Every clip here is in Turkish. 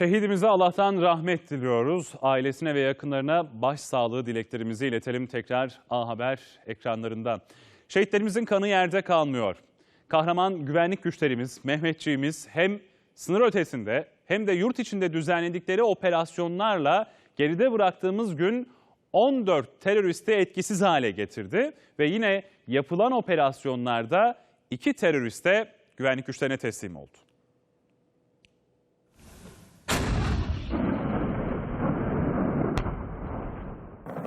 Şehidimize Allah'tan rahmet diliyoruz. Ailesine ve yakınlarına başsağlığı dileklerimizi iletelim tekrar A Haber ekranlarında. Şehitlerimizin kanı yerde kalmıyor. Kahraman güvenlik güçlerimiz, Mehmetçiğimiz hem sınır ötesinde hem de yurt içinde düzenledikleri operasyonlarla geride bıraktığımız gün 14 teröristi etkisiz hale getirdi ve yine yapılan operasyonlarda iki teröriste güvenlik güçlerine teslim oldu.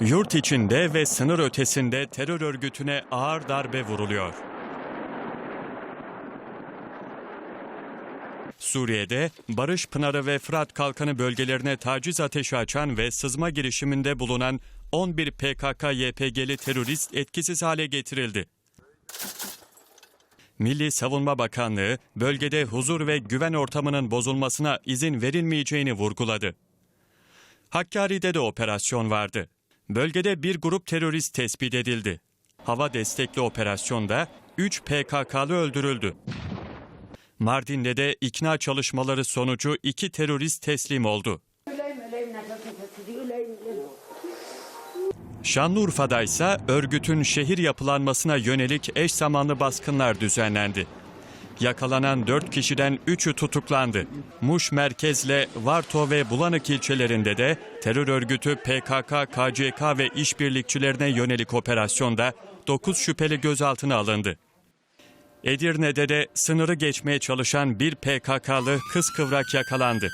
Yurt içinde ve sınır ötesinde terör örgütüne ağır darbe vuruluyor. Suriye'de Barış Pınarı ve Fırat Kalkanı bölgelerine taciz ateşi açan ve sızma girişiminde bulunan 11 PKK-YPG'li terörist etkisiz hale getirildi. Milli Savunma Bakanlığı bölgede huzur ve güven ortamının bozulmasına izin verilmeyeceğini vurguladı. Hakkari'de de operasyon vardı. Bölgede bir grup terörist tespit edildi. Hava destekli operasyonda 3 PKK'lı öldürüldü. Mardin'de de ikna çalışmaları sonucu iki terörist teslim oldu. Şanlıurfa'da ise örgütün şehir yapılanmasına yönelik eş zamanlı baskınlar düzenlendi. Yakalanan 4 kişiden 3'ü tutuklandı. Muş merkezle Varto ve Bulanık ilçelerinde de terör örgütü PKK, KCK ve işbirlikçilerine yönelik operasyonda 9 şüpheli gözaltına alındı. Edirne'de de sınırı geçmeye çalışan bir PKK'lı kız kıvrak yakalandı.